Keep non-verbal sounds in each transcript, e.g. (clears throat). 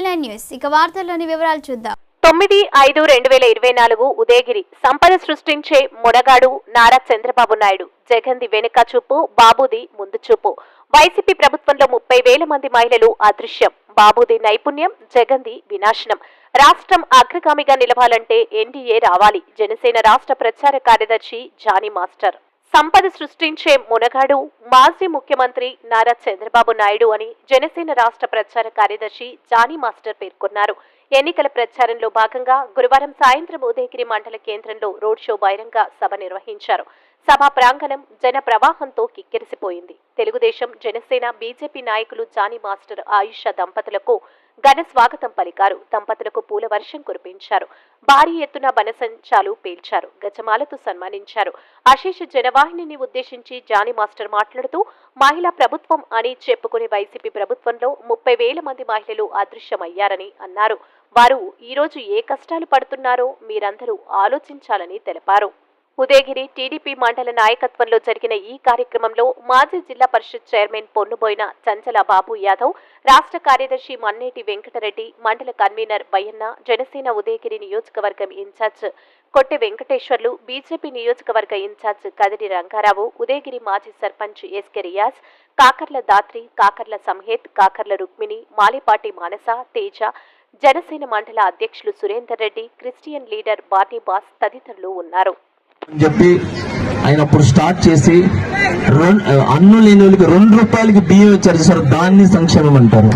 Triple nine news. ఇక వార్తల్లోని వివరాలు చూద్దాం. తొమ్మిది ఐదు రెండు వేల ఇరవై నాలుగు ఉదయగిరి సంపద సృష్టించే మొడగాడు నారా చంద్రబాబు నాయుడు. జగన్ది వెనుక చూపు బాబుది ముందు చూపు. వైసీపీ ప్రభుత్వంలో ముప్పై వేల మంది మహిళలు అదృశ్యం. బాబుది నైపుణ్యం జగన్ది వినాశనం. రాష్ట్రం అగ్రగామిగా నిలవాలంటే ఎన్డీఏ రావాలి. జనసేన రాష్ట్ర ప్రచార కార్యదర్శి జానీ మాస్టర్. సంపద సృష్టించే మునగాడు మాజీ ముఖ్యమంత్రి నారా చంద్రబాబు నాయుడు అని జనసేన రాష్ట్ర ప్రచార కార్యదర్శి జానీ మాస్టర్ పేర్కొన్నారు. ఎన్నికల ప్రచారంలో భాగంగా గురువారం సాయంత్రం ఉదయగిరి మండల కేంద్రంలో రోడ్ షో బహిరంగ సభ నిర్వహించారు. సభా ప్రాంగణం జన ప్రవాహంతో కిక్కిరిసిపోయింది. తెలుగుదేశం జనసేన బీజేపీ నాయకులు జానీ మాస్టర్ ఆయుష దంపతులకు ఘన స్వాగతం పలికారు. దంపతులకు పూల వర్షం కురిపించారు. భారీ ఎత్తున బనసంచాలు పేల్చారు. గజమాలతో సన్మానించారు. అశేష జనవాహినిని ఉద్దేశించి జానీ మాస్టర్ మాట్లాడుతూ మహిళా ప్రభుత్వం అని చెప్పుకునే వైసీపీ ప్రభుత్వంలో ముప్పై వేల మంది మహిళలు అదృశ్యమయ్యారని అన్నారు. వారు ఈరోజు ఏ కష్టాలు పడుతున్నారో మీరందరూ ఆలోచించాలని తెలిపారు. ఉదయగిరి టీడీపీ మండల నాయకత్వంలో జరిగిన ఈ కార్యక్రమంలో మాజీ జిల్లా పరిషత్ చైర్మన్ పొన్నుబోయిన చంచల బాబు యాదవ్ రాష్ట్ర కార్యదర్శి మన్నేటి వెంకటరెడ్డి మండల కన్వీనర్ బయ్యన్న జనసేన ఉదయగిరి నియోజకవర్గం in charge Kotte Venkateswarlu BJP నియోజకవర్గ ఇన్ఛార్జ్ కదిరి రంగారావు ఉదయగిరి మాజీ సర్పంచ్ ఎస్కే రియాజ్ కాకర్ల దాత్రి కాకర్ల సంహేత్ కాకర్ల రుక్మిణి మాలిపాటి మానస తేజ జనసేన మండల అధ్యక్షులు సురేందర్ రెడ్డి క్రిస్టియన్ లీడర్ బార్నీ బాస్ తదితరులు ఉన్నారు. అని చెప్పి ఆయన అప్పుడు స్టార్ట్ చేసి రెం- అన్నం లేని వాళ్ళకి రెండు రూపాయలకి బియ్యం ఇచ్చారు సార్ దాన్ని సంక్షేమం అంటారు.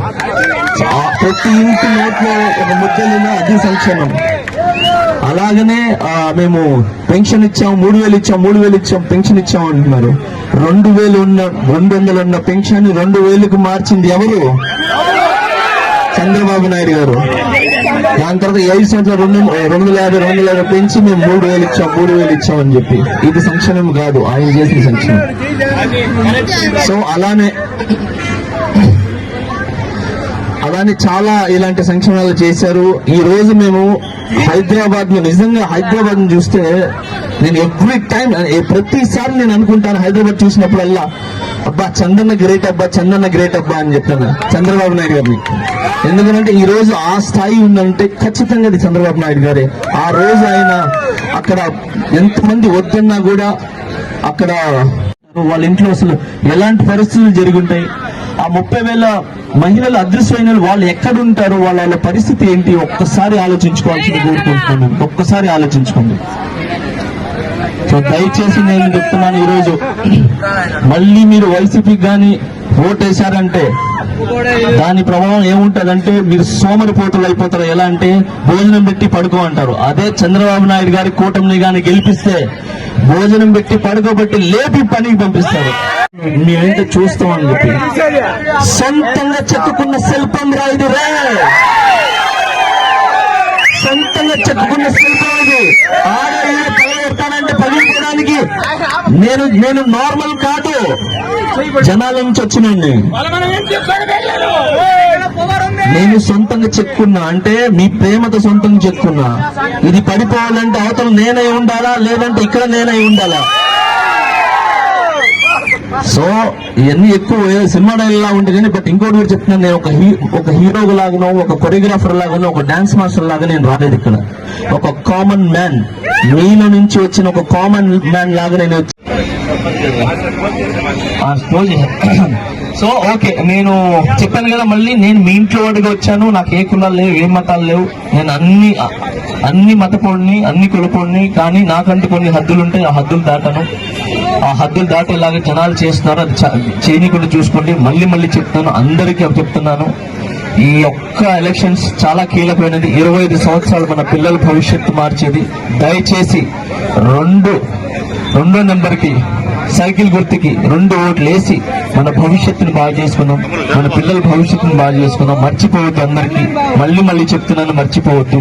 ప్రతి ఇంటి నోట్లో ఒక ముద్దలిన అది సంక్షేమం. అలాగనే మేము పెన్షన్ ఇచ్చాం మూడు వేలు ఇచ్చాం మూడు వేలు ఇచ్చాం పెన్షన్ ఇచ్చాం అంటున్నారు. రెండు వేలు ఉన్న రెండు వందలు ఉన్న పెన్షన్ రెండు వేలకు మార్చింది ఎవరు? చంద్రబాబు నాయుడు గారు. దాని తర్వాత ఏడు ఐదు సంవత్సరాలు రెండు రెండు వేల యాభై రెండు వేల యాభై పెంచి మేము మూడు వేలు ఇచ్చాం మూడు వేలు ఇచ్చాం అని చెప్పి. ఇది సంక్షేమం కాదు ఆయన చేసిన సంక్షేమం. సో అలానే అలానే చాలా ఇలాంటి సంక్షేమాలు చేశారు. ఈ రోజు మేము హైదరాబాద్లో నిజంగా హైదరాబాద్ చూస్తే నేను ఎవ్రీ టైం ప్రతిసారి నేను అనుకుంటాను హైదరాబాద్ చూసినప్పుడల్లా అబ్బా చందన్న గ్రేట్ అబ్బా చందన్న గ్రేట్ అబ్బా అని చెప్తాను చంద్రబాబు నాయుడు గారిని. ఎందుకంటే ఈ రోజు ఆ స్థాయి ఉందంటే ఖచ్చితంగా అది చంద్రబాబు నాయుడు గారే. ఆ రోజు ఆయన అక్కడ ఎంతమంది వద్దన్నా కూడా అక్కడ వాళ్ళ ఇంట్లో అసలు ఎలాంటి పరిస్థితులు జరుగుంటాయి ఆ ముప్పై వేల మహిళలు అదృశ్యమైన వాళ్ళు ఎక్కడుంటారు? వాళ్ళ వాళ్ళ పరిస్థితి ఏంటి? ఒక్కసారి ఆలోచించుకోవాల్సింది కోరుకుంటున్నాను. ఒక్కసారి ఆలోచించుకోండి. సో దయచేసి నేను చెప్తున్నాను ఈరోజు. మళ్ళీ మీరు వైసీపీకి కానీ ఓటేశారంటే దాని ప్రభావం ఏముంటదంటే మీరు సోమరిపోతులు అయిపోతారు. ఎలా అంటే భోజనం పెట్టి పడుకో అంటారు. అదే చంద్రబాబు నాయుడు గారి కూటమిని గాని గెలిపిస్తే భోజనం పెట్టి పడుకోబెట్టి లేపి పనికి పంపిస్తారు. మేమేంటో చూస్తామని చెప్పి. సొంతంగా చెక్కుకున్న శిల్పం రా ఇది రే. సొంతంగా చెక్కుకున్న శిల్పం ఇది. నేను నేను నార్మల్ కాదు. జనాల నుంచి వచ్చినండి నేను సొంతంగా చెక్కున్నా అంటే మీ ప్రేమతో సొంతంగా చెక్కున్నా ఇది పడిపోవాలంటే అవతల నేనై ఉండాలా? లేదంటే ఇక్కడ నేనై ఉండాలా? సో ఇవన్నీ ఎక్కువ సినిమా డైల్ లా ఉంటుంది కానీ బట్ ఇంకోటి కూడా చెప్తున్నాను. నేను ఒక హీ ఒక హీరో లాగానో ఒక కొరియోగ్రాఫర్ లాగానో ఒక డాన్స్ మాస్టర్ లాగా నేను రాలేదు ఇక్కడ. ఒక కామన్ మ్యాన్ మీలో నుంచి వచ్చిన ఒక కామన్ మ్యాన్ లాగా నేను (clears throat) సో ఓకే నేను చెప్పాను కదా మళ్ళీ నేను మీ ఇంట్లో వాడిగా వచ్చాను. నాకు ఏ కులాలు లేవు ఏ మతాలు లేవు. నేను అన్ని అన్ని మతపోడిని అన్ని కులపోడిని కానీ నాకంటూ కొన్ని హద్దులు ఉంటాయి. ఆ హద్దులు దాటాను. ఆ హద్దులు దాటేలాగా జనాలు చేస్తున్నారు. అది చ- చూసుకోండి. మళ్ళీ మళ్ళీ చెప్తాను. అందరికీ చెప్తున్నాను. ఈ ఒక్క ఎలక్షన్స్ చాలా కీలకమైనది. ఇరవై ఐదు సంవత్సరాలు మన పిల్లల భవిష్యత్తు మార్చేది. దయచేసి రెండు రెండో నెంబర్కి సైకిల్ గుర్తుకి రెండు ఓట్లు వేసి మన భవిష్యత్తుని బాగా చేసుకుందాం. మన పిల్లల భవిష్యత్తుని బాగా చేసుకుందాం. మర్చిపోవద్దు అందరికీ. మళ్ళీ మళ్ళీ చెప్తున్నాను మర్చిపోవద్దు.